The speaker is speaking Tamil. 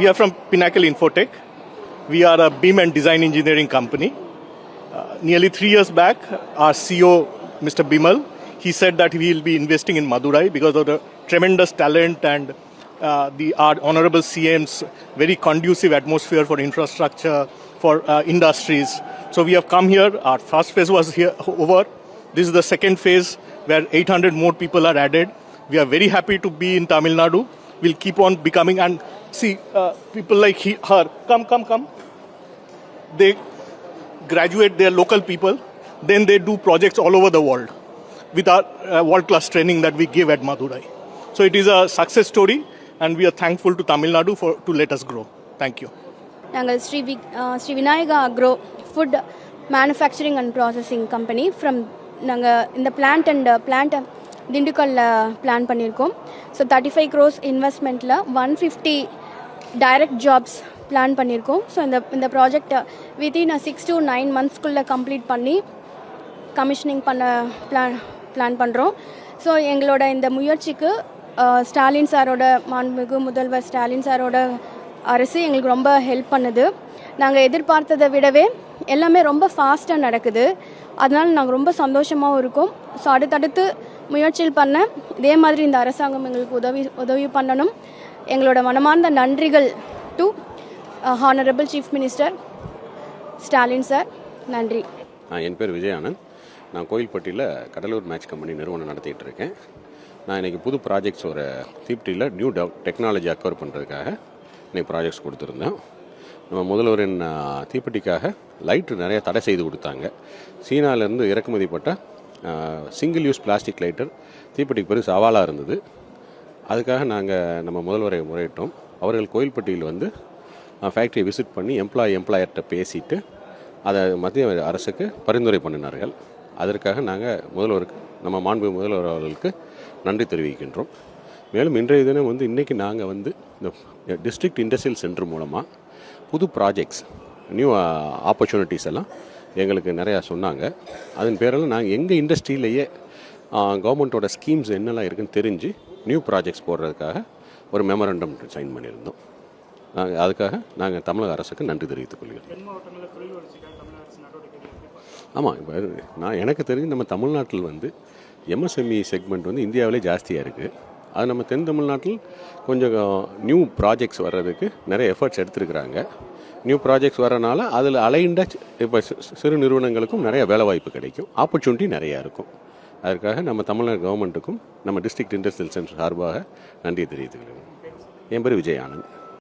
We are from Pinnacle Infotech. We are a BIM and design engineering company. Uh, nearly three years back, our CEO, Mr. Bimal, he said that he will be investing in Madurai because of the tremendous talent and uh, the our honorable CM's very conducive atmosphere for infrastructure, for uh, industries. So we have come here. Our first phase was here over. This is the second phase where 800 more people are added. We are very happy to be in Tamil Nadu We'll keep on becoming and see uh, people like he, her. Come, come, come. They graduate their local people, then they do projects all over the world with our uh, world class training that we give at Madurai. So it is a success story, and we are thankful to Tamil Nadu for to let us grow. Thank you. நாங்கள் Sri we Sri Vinayaka agro food manufacturing and processing company from நாங்கள் இந்த பிளான்ட் அண்ட் பிளான்ட் திண்டுக்கல்ல பிளான் பண்ணியிருக்கோம். So thirty five crores இன்வெஸ்ட்மெண்ட்டில் one fifty direct jobs plan பண்ணியிருக்கோம். ஸோ இந்த இந்த ப்ராஜெக்டை வித்தின் சிக்ஸ் டு நைன் மந்த்ஸ்க்குள்ளே கம்ப்ளீட் பண்ணி கமிஷனிங் பண்ண பிளான் பிளான் பண்ணுறோம் ஸோ எங்களோட இந்த முயற்சிக்கு ஸ்டாலின் சாரோட மாண்புமிகு முதல்வர் ஸ்டாலின் சாரோட அரசு எங்களுக்கு ரொம்ப ஹெல்ப் பண்ணுது. நாங்கள் எதிர்பார்த்ததை விடவே எல்லாமே ரொம்ப ஃபாஸ்ட்டாக நடக்குது. அதனால் நாங்கள் ரொம்ப சந்தோஷமாகவும் இருக்கோம். ஸோ அடுத்தடுத்து முயற்சியில் பண்ண இதே மாதிரி இந்த அரசாங்கம் எங்களுக்கு உதவி உதவி பண்ணணும். எங்களோட மனமார்ந்த நன்றிகள் to honourable chief minister Stalin sir நன்றி. என் பேர் விஜய் ஆனந்த் நான் கோயில்பட்டியில் கடலூர் மேட்ச் கம்பெனி நிறுவனம் நடத்திட்டு இருக்கேன். நான் இன்னைக்கு புது ப்ராஜெக்ட்ஸ் ஒரு தீப்டியில் நியூ டெக்னாலஜி அக்வர் பண்ணுறதுக்காக இன்றைக்கி ப்ராஜெக்ட்ஸ் கொடுத்துருந்தேன். நம்ம முதல்வரின் தீப்பெட்டிக்காக லைட்டு நிறைய தடை செய்து கொடுத்தாங்க. சீனாவிலேருந்து இறக்குமதிப்பட்ட சிங்கிள் யூஸ் பிளாஸ்டிக் லைட்டர் தீப்பெட்டிக்கு பெரிய சவாலாக இருந்தது. அதுக்காக நாங்கள் நம்ம முதல்வரை முறையிட்டோம். அவர்கள் கோயில்பட்டியில் வந்து ஃபேக்ட்ரியை விசிட் பண்ணி எம்ப்ளாயி எம்ப்ளாயர்கிட்ட பேசிட்டு அதை மத்திய அரசுக்கு பரிந்துரை பண்ணினார்கள். அதற்காக நாங்கள் முதல்வருக்கு நம்ம மாண்பு முதல்வர் அவர்களுக்கு நன்றி தெரிவிக்கின்றோம். மேலும் இன்றைய தினம் வந்து இன்றைக்கி நாங்கள் வந்து இந்த டிஸ்ட்ரிக்ட் இண்டஸ்ட்ரியல் சென்டர் மூலமாக புது ப்ராஜெக்ட்ஸ் நியூ ஆப்பர்ச்சுனிட்டிஸ் எல்லாம் எங்களுக்கு நிறையா சொன்னாங்க. அதன் பேரில் நாங்கள் எங்கள் இண்டஸ்ட்ரியிலேயே கவர்மெண்ட்டோட ஸ்கீம்ஸ் என்னெல்லாம் இருக்குன்னு தெரிஞ்சு நியூ ப்ராஜெக்ட்ஸ் போடுறதுக்காக ஒரு மெமரண்டம் சைன் பண்ணியிருந்தோம். நாங்கள் அதுக்காக நாங்கள் தமிழக அரசுக்கு நன்றி தெரிவித்துக் கொள்கிறோம். ஆமாம் இப்போ நான் எனக்கு தெரிஞ்சு நம்ம தமிழ்நாட்டில் வந்து எம்எஸ்எம்இ செக்மெண்ட் வந்து இந்தியாவிலே ஜாஸ்தியாக இருக்குது அது நம்ம தென் தமிழ்நாட்டில் கொஞ்சம் நியூ ப்ராஜெக்ட்ஸ் வர்றதுக்கு நிறைய எஃபர்ட்ஸ் எடுத்திருக்கிறாங்க. நியூ ப்ராஜெக்ட்ஸ் வரனால அதில் அலைண்ட இப்போ சிறு நிறுவனங்களுக்கும் நிறைய வேலைவாய்ப்பு கிடைக்கும். ஆப்பர்ச்சுனிட்டி நிறையா இருக்கும். அதற்காக நம்ம தமிழ்நாடு கவர்மெண்ட்டுக்கும் நம்ம டிஸ்ட்ரிக்ட் இண்டஸ்ட்ரியல் சென்டர் சார்பாக நன்றி தெரிவித்துக்கிறேன் என் பேர் விஜய் ஆனந்த்